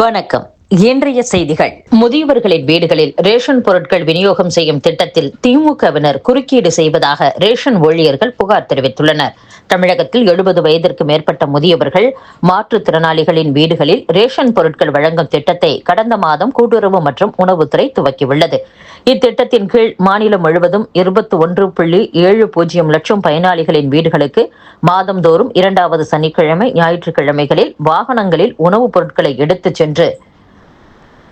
வணக்கம். இன்றைய செய்திகள். முதியவர்களின் வீடுகளில் ரேஷன் பொருட்கள் விநியோகம் செய்யும் திட்டத்தில் திமுகவினர் குறுக்கீடு செய்வதாக ரேஷன் ஊழியர்கள் புகார் தெரிவித்துள்ளனர். தமிழகத்தில் எழுபது வயதிற்கு மேற்பட்ட முதியவர்கள் மாற்றுத்திறனாளிகளின் வீடுகளில் ரேஷன் பொருட்கள் வழங்கும் திட்டத்தை கடந்த மாதம் கூட்டுறவு மற்றும் உணவுத்துறை துவக்கியுள்ளது. இத்திட்டத்தின் கீழ் மாநிலம் முழுவதும் இருபத்தி ஒன்று புள்ளி ஏழு பூஜ்ஜியம் லட்சம் பயனாளிகளின் வீடுகளுக்கு மாதந்தோறும் இரண்டாவது சனிக்கிழமை ஞாயிற்றுக்கிழமைகளில் வாகனங்களில் உணவுப் பொருட்களை எடுத்துச் சென்று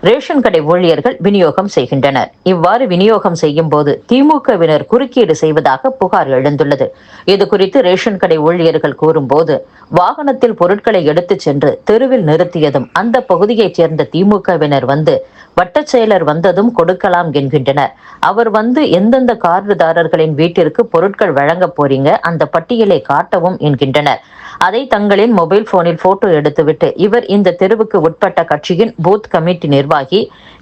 ரேஷன் கடை ஊழியர்கள் விநியோகம் செய்கின்றனர். இவ்வாறு விநியோகம் செய்யும் போது திமுகவினர் குறுக்கீடு செய்வதாக புகார் எழுந்துள்ளது. இது குறித்து ரேஷன் கடை ஊழியர்கள் கூறும்போது வாகனத்தில் பொருட்களை எடுத்துச் சென்று தெருவில் நிறுத்தியதும் அந்த பகுதியைச் சேர்ந்த திமுகவினர் வந்து வட்டச் செயலர் வந்ததும் கொடுக்கலாம் என்கின்றனர். அவர் வந்து எந்தெந்த கார்டுதாரர்களின் வீட்டிற்கு பொருட்கள் வழங்க போறீங்க? அந்த பட்டியலை காட்டவும் என்கின்றனர். அதை தங்களின் மொபைல் போனில் போட்டோ எடுத்துவிட்டு இவர் இந்த தெருவுக்கு உட்பட்ட கட்சியின் பூத் கமிட்டி நிர்வாகி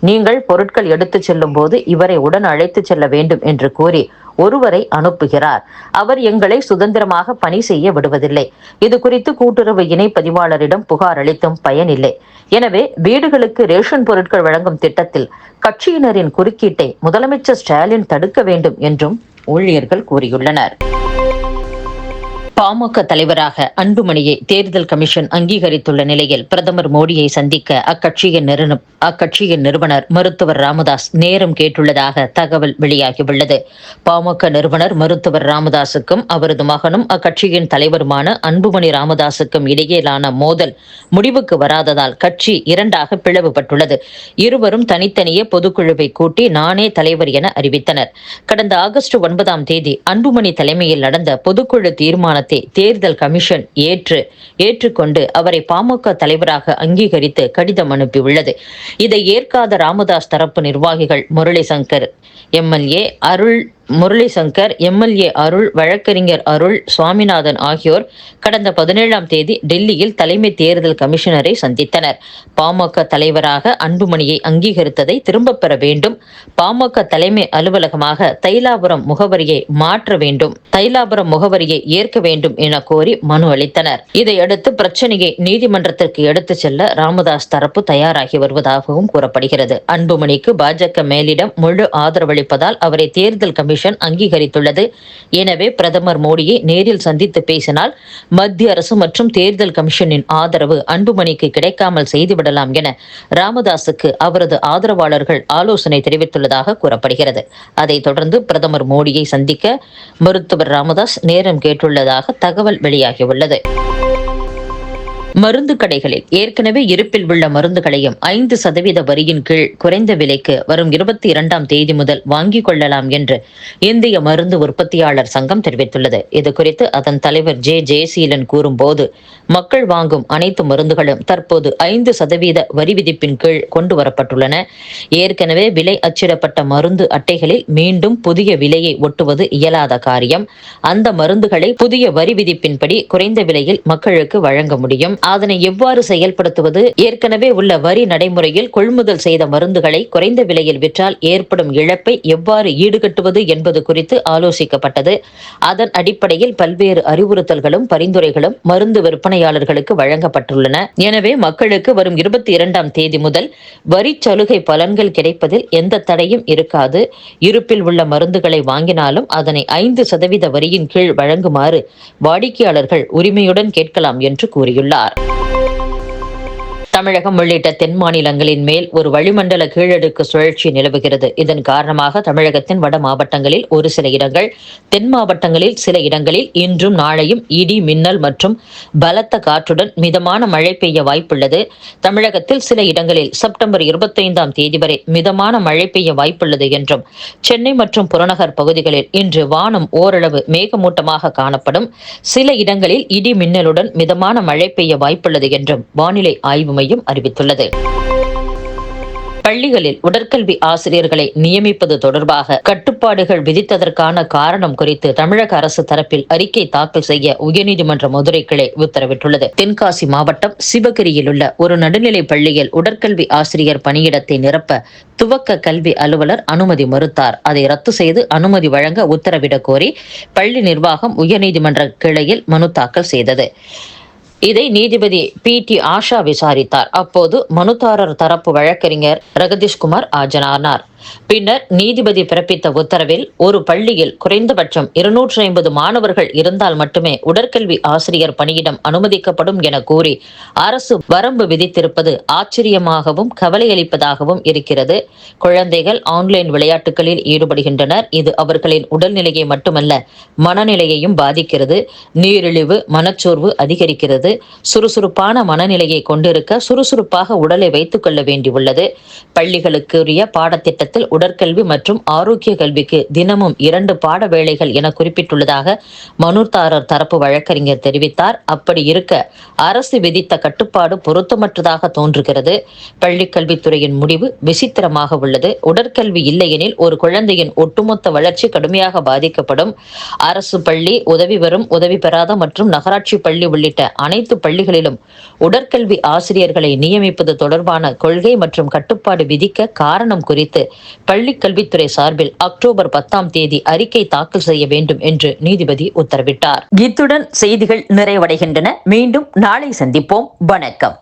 நீங்கள் பொருட்கள் எடுத்துச் செல்லும் போது இவரை உடன் அழைத்து செல்ல வேண்டும் என்று கூறி ஒருவரை அனுப்புகிறார். அவர் எங்களை சுதந்திரமாக பணி செய்ய விடுவதில்லை. இது குறித்து கூட்டுறவு இணை பதிவாளரிடம் புகார் அளித்தும் பயனில்லை. எனவே வீடுகளுக்கு ரேஷன் பொருட்கள் வழங்கும் திட்டத்தில் கட்சியினரின் குறுக்கீட்டை முதலமைச்சர் ஸ்டாலின் தடுக்க வேண்டும் என்றும் ஊழியர்கள் கூறியுள்ளனர். பாமக தலைவராக அன்புமணியை தேர்தல் கமிஷன் அங்கீகரித்துள்ள நிலையில் பிரதமர் மோடியை சந்திக்க அக்கட்சியின் நிறுவனம் அக்கட்சியின் நிறுவனர் மருத்துவர் ராமதாஸ் நேரம் கேட்டுள்ளதாக தகவல் வெளியாகியுள்ளது. பாமக நிறுவனர் மருத்துவர் ராமதாசுக்கும் அவரது மகனும் அக்கட்சியின் தலைவருமான அன்புமணி ராமதாசுக்கும் இடையிலான மோதல் முடிவுக்கு வராததால் கட்சி இரண்டாக பிளவுபட்டுள்ளது. இருவரும் தனித்தனியே பொதுக்குழுவை கூட்டி நானே தலைவர் என அறிவித்தனர். கடந்த ஆகஸ்ட் ஒன்பதாம் தேதி அன்புமணி தலைமையில் நடந்த பொதுக்குழு தீர்மானத்தை தேர்தல் கமிஷன் ஏற்று ஏற்றுக்கொண்டு அவரை பாமக தலைவராக அங்கீகரித்து கடிதம் அனுப்பியுள்ளது. இதை ஏற்காத ராமதாஸ் தரப்பு நிர்வாகிகள் முரளி சங்கர் எம்எல்ஏ அருள் முரளி சங்கர் எம்எல்ஏ அருள் வழக்கறிஞர் அருள் சுவாமிநாதன் ஆகியோர் கடந்த பதினேழாம் தேதி டெல்லியில் தலைமை தேர்தல் கமிஷனரை சந்தித்தனர். பாமக தலைவராக அன்புமணியை அங்கீகரித்ததை திரும்பப் பெற வேண்டும். பாமக தலைமை அலுவலகமாக தைலாபுரம் முகவரியை மாற்ற வேண்டும். தைலாபுரம் முகவரியை ஏற்க வேண்டும் என கோரி மனு அளித்தனர். இதையடுத்து பிரச்சனையை நீதிமன்றத்திற்கு எடுத்துச் செல்ல ராமதாஸ் தரப்பு தயாராகி வருவதாகவும் கூறப்படுகிறது. அன்புமணிக்கு பாஜக மேலிடம் முழு ஆதரவளிப்பதால் அவரை தேர்தல் கமிஷன் கமிஷன் அங்கீகரித்துள்ளது. எனவே பிரதமர் மோடியை நேரில் சந்தித்து பேசினால் மத்திய அரசு மற்றும் தேர்தல் கமிஷனின் ஆதரவு அன்புமணிக்கு கிடைக்காமல் செய்துவிடலாம் என ராமதாசுக்கு அவரது ஆதரவாளர்கள் ஆலோசனை தெரிவித்துள்ளதாக கூறப்படுகிறது. அதைத் தொடர்ந்து பிரதமர் மோடியை சந்திக்க மருத்துவர் ராமதாஸ் நேரம் கேட்டுள்ளதாக தகவல் வெளியாகியுள்ளது. மருந்து கடைகளில் ஏற்கனவே இருப்பில் உள்ள மருந்துகளையும் ஐந்து சதவீத வரியின் கீழ் குறைந்த விலைக்கு வரும் இருபத்தி இரண்டாம் தேதி முதல் வாங்கிக் கொள்ளலாம் என்று இந்திய மருந்து உற்பத்தியாளர் சங்கம் தெரிவித்துள்ளது. இது குறித்து அதன் தலைவர் ஜே. ஜெயசீலன் கூறும்போது மக்கள் வாங்கும் அனைத்து மருந்துகளும் தற்போது ஐந்து சதவீத வரி விதிப்பின் கீழ் கொண்டு வரப்பட்டுள்ளன. ஏற்கனவே விலை அச்சிடப்பட்ட மருந்து அட்டைகளில் மீண்டும் புதிய விலையை ஒட்டுவது இயலாத காரியம். அந்த மருந்துகளை புதிய வரி விதிப்பின்படி குறைந்த விலையில் மக்களுக்கு வழங்க முடியும். அதனை எவ்வாறு செயல்படுத்துவது? ஏற்கனவே உள்ள வரி நடைமுறையில் கொள்முதல் செய்த மருந்துகளை குறைந்த விலையில் விற்றால் ஏற்படும் இழப்பை எவ்வாறு ஈடுகட்டுவது என்பது குறித்து ஆலோசிக்கப்பட்டது. அதன் அடிப்படையில் பல்வேறு அறிவுறுத்தல்களும் பரிந்துரைகளும் மருந்து விற்பனையாளர்களுக்கு வழங்கப்பட்டுள்ளன. எனவே மக்களுக்கு வரும் இருபத்தி இரண்டாம் தேதி முதல் வரி சலுகை பலன்கள் கிடைப்பதில் எந்த தடையும் இருக்காது. இருப்பில் உள்ள மருந்துகளை வாங்கினாலும் அதனை ஐந்து சதவீத வரியின் கீழ் வழங்குமாறு வாடிக்கையாளர்கள் உரிமையுடன் கேட்கலாம் என்று கூறியுள்ளார். தமிழகம் உள்ளிட்ட தென் மாநிலங்களின் மேல் ஒரு வளிமண்டல கீழடுக்கு சுழற்சி நிலவுகிறது. இதன் காரணமாக தமிழகத்தின் வட மாவட்டங்களில் ஒரு சில இடங்கள் தென் மாவட்டங்களில் சில இடங்களில் இன்றும் நாளையும் இடி மின்னல் மற்றும் பலத்த காற்றுடன் மிதமான மழை பெய்ய வாய்ப்புள்ளது. தமிழகத்தில் சில இடங்களில் செப்டம்பர் இருபத்தைந்தாம் தேதி வரை மிதமான மழை பெய்ய வாய்ப்புள்ளது என்றும் சென்னை மற்றும் புறநகர் பகுதிகளில் இன்று வானம் ஓரளவு மேகமூட்டமாக காணப்படும். சில இடங்களில் இடி மின்னலுடன் மிதமான மழை பெய்ய வாய்ப்புள்ளது என்றும் வானிலை ஆய்வு மையம் அறிவித்துள்ளது. பள்ளிகளில் உடற்கல்வி ஆசிரியர்களை நியமிப்பது தொடர்பாக கட்டுப்பாடுகள் விதித்ததற்கான காரணம் குறித்து தமிழக அரசு தரப்பில் அறிக்கை தாக்கல் செய்ய உயர்நீதிமன்ற மதுரை கிளை உத்தரவிட்டுள்ளது. தென்காசி மாவட்டம் சிவகிரியில் உள்ள ஒரு நடுநிலை பள்ளியில் உடற்கல்வி ஆசிரியர் பணியிடத்தை நிரப்ப துவக்க கல்வி அலுவலர் அனுமதி மறுத்தார். அதை ரத்து செய்து அனுமதி வழங்க உத்தரவிடக் கோரி பள்ளி நிர்வாகம் உயர்நீதிமன்ற கிளையில் மனு தாக்கல் செய்தது. இதை நீதிபதி பி டி ஆஷா விசாரித்தார். அப்போது மனுதாரர் தரப்பு வழக்கறிஞர் ரகதீஷ்குமார் ஆஜரானார். பின்னர் நீதிபதி பிறப்பித்த உத்தரவில் ஒரு பள்ளியில் குறைந்தபட்சம் இருநூற்றி ஐம்பது மாணவர்கள் இருந்தால் மட்டுமே உடற்கல்வி ஆசிரியர் பணியிடம் அனுமதிக்கப்படும் என கூறி அரசு வரம்பு விதித்திருப்பது ஆச்சரியமாகவும் கவலையளிப்பதாகவும் இருக்கிறது. குழந்தைகள் ஆன்லைன் விளையாட்டுகளில் ஈடுபடுகின்றனர். இது அவர்களின் உடல்நிலையை மட்டுமல்ல மனநிலையையும் பாதிக்கிறது. நீரிழிவு மனச்சோர்வு அதிகரிக்கிறது. சுறுசுறுப்பான மனநிலையை கொண்டிருக்க சுறுசுறுப்பாக உடலை வைத்துக் கொள்ள வேண்டியுள்ளது. பள்ளிகளுக்குரிய பாடத்திட்டத்தில் உடற்கல்வி மற்றும் ஆரோக்கிய கல்விக்கு தினமும் இரண்டு பாட வேளைகள் என குறிப்பிட்டுள்ளதாக மனுதாரர் தரப்பு வழக்கறிஞர் தெரிவித்தார். அப்படி இருக்க அரசு விதித்த கட்டுப்பாடு பொருத்தமற்றதாக தோன்றுகிறது. பள்ளிக்கல்வித்துறையின் முடிவு விசித்திரமாக உள்ளது. உடற்கல்வி இல்லையெனில் ஒரு குழந்தையின் ஒட்டுமொத்த வளர்ச்சி கடுமையாக பாதிக்கப்படும். அரசு பள்ளி உதவி பெறும் உதவி பெறாத மற்றும் நகராட்சி பள்ளி உள்ளிட்ட அனைத்து பள்ளிகளிலும் உடற்கல்வி ஆசிரியர்களை நியமிப்பது தொடர்பான கொள்கை மற்றும் கட்டுப்பாடு விதிக்க காரணம் குறித்து பள்ளி கல்வித்துறை சார்பில் அக்டோபர் பத்தாம் தேதி அறிக்கை தாக்கல் செய்ய வேண்டும் என்று நீதிபதி உத்தரவிட்டார். இத்துடன் செய்திகள் நிறைவடைகின்றன. மீண்டும் நாளை சந்திப்போம். வணக்கம்.